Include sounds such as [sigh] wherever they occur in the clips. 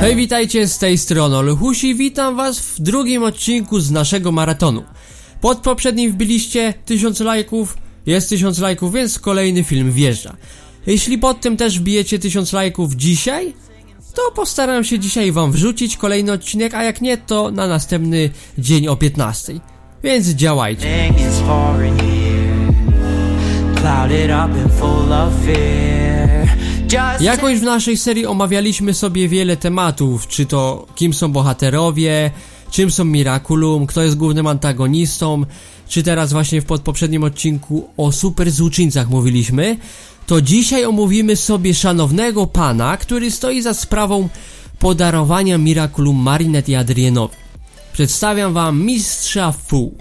Hej, witajcie z tej strony Olhusi, witam was w drugim odcinku z naszego maratonu. Pod poprzednim wbiliście 1000 lajków, jest 1000 lajków, więc kolejny film wjeżdża. Jeśli pod tym też wbijecie 1000 lajków dzisiaj, to postaram się dzisiaj wam wrzucić kolejny odcinek, a jak nie, to na następny dzień o 15. Więc działajcie. Clouded up and full of fear. Jakoś w naszej serii omawialiśmy sobie wiele tematów, czy to kim są bohaterowie, czym są Miraculum, kto jest głównym antagonistą, czy teraz właśnie w podpoprzednim odcinku o super złuczyńcach mówiliśmy, to dzisiaj omówimy sobie szanownego pana, który stoi za sprawą podarowania Miraculum Marinette i Adrienowi. Przedstawiam wam mistrza Fu,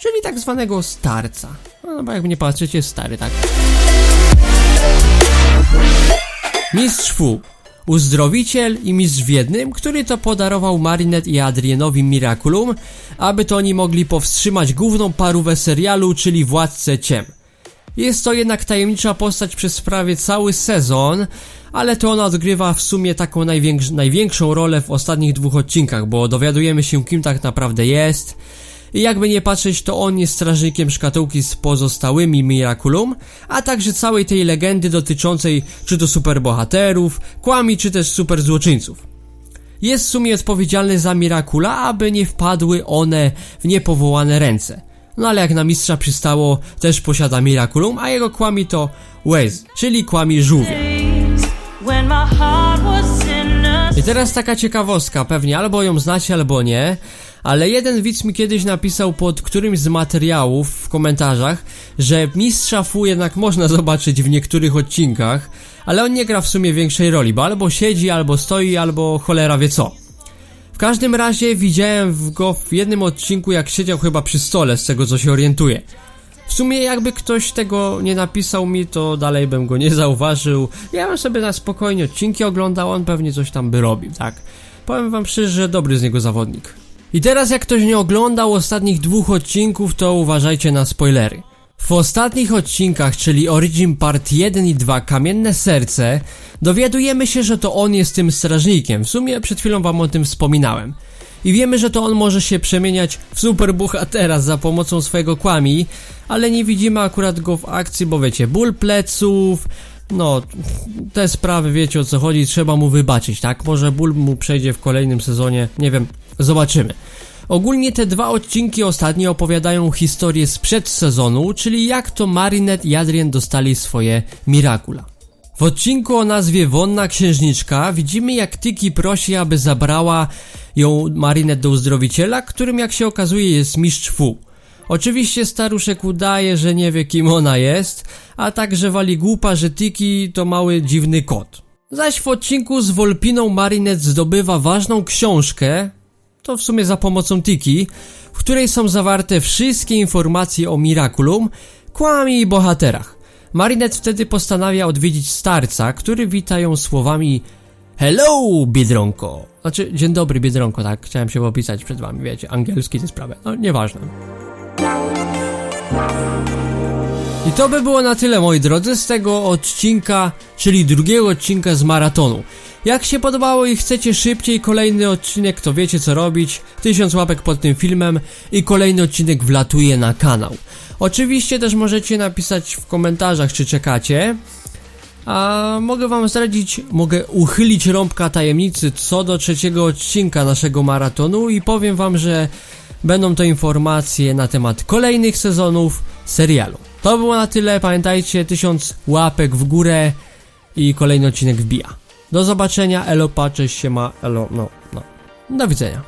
czyli tak zwanego starca. No bo jak nie patrzycie, stary tak. Mistrz Fu, uzdrowiciel i mistrz w jednym, który to podarował Marinette i Adrienowi Miraculum, aby to oni mogli powstrzymać główną parówę serialu, czyli Władcę Ciem. Jest to jednak tajemnicza postać przez prawie cały sezon, ale to ona odgrywa w sumie taką największ największą rolę w ostatnich dwóch odcinkach, bo dowiadujemy się kim tak naprawdę jest. Jakby nie patrzeć, to on jest strażnikiem szkatułki z pozostałymi Miraculum, a także całej tej legendy dotyczącej czy to superbohaterów, kłami czy też superzłoczyńców. Jest w sumie odpowiedzialny za Miracula, aby nie wpadły one w niepowołane ręce. No ale jak na mistrza przystało, też posiada Miraculum, a jego kłami to Waze, czyli kłami żółwia. I teraz taka ciekawostka, pewnie albo ją znacie, albo nie, ale jeden widz mi kiedyś napisał pod którymś z materiałów w komentarzach, że mistrza Fu jednak można [laughs] zobaczyć w niektórych odcinkach, ale on nie gra w sumie większej roli, bo albo siedzi, albo stoi, albo cholera wie co. W każdym razie widziałem go w jednym odcinku jak siedział chyba przy stole, z tego co się orientuję. W sumie jakby ktoś tego nie napisał mi, to dalej bym go nie zauważył. Ja bym sobie na spokojnie odcinki oglądał, on pewnie coś tam by robił, tak. Powiem wam szczerze, że dobry z niego zawodnik. I teraz jak ktoś nie oglądał ostatnich dwóch odcinków, to uważajcie na spoilery. W ostatnich odcinkach, czyli Origin Part 1 i 2 Kamienne Serce, dowiadujemy się, że to on jest tym strażnikiem. W sumie przed chwilą wam o tym wspominałem. I wiemy, że to on może się przemieniać w superbohatera za pomocą swojego kłami, ale nie widzimy akurat go w akcji, bo wiecie, ból pleców, no, te sprawy wiecie o co chodzi, trzeba mu wybaczyć, tak? Może ból mu przejdzie w kolejnym sezonie, nie wiem, zobaczymy. Ogólnie te dwa odcinki ostatnie opowiadają historię sprzed sezonu, czyli jak to Marinette i Adrien dostali swoje Miracula. W odcinku o nazwie Wonna Księżniczka widzimy jak Tiki prosi, aby zabrała ją Marinette do uzdrowiciela, którym jak się okazuje jest mistrz Fu. Oczywiście staruszek udaje, że nie wie kim ona jest, a także wali głupa, że Tiki to mały dziwny kot. Zaś w odcinku z Wolpiną Marinette zdobywa ważną książkę, to w sumie za pomocą Tiki, w której są zawarte wszystkie informacje o Miraculum, kłamie i bohaterach. Marinette wtedy postanawia odwiedzić starca, który wita ją słowami Hello, Biedronko! Znaczy, dzień dobry, Biedronko, tak? Chciałem się opisać przed wami, wiecie, angielski tę sprawę. No, nieważne. I to by było na tyle, moi drodzy, z tego odcinka, czyli drugiego odcinka z maratonu. Jak się podobało i chcecie szybciej kolejny odcinek, to wiecie co robić. Tysiąc łapek pod tym filmem i kolejny odcinek wlatuje na kanał. Oczywiście też możecie napisać w komentarzach, czy czekacie. A mogę wam zdradzić, mogę uchylić rąbka tajemnicy co do trzeciego odcinka naszego maratonu i powiem wam, że będą to informacje na temat kolejnych sezonów serialu. To było na tyle, pamiętajcie, tysiąc łapek w górę i kolejny odcinek wbija. Do zobaczenia, elo, patrzeć się ma, elo, no, no. Do widzenia.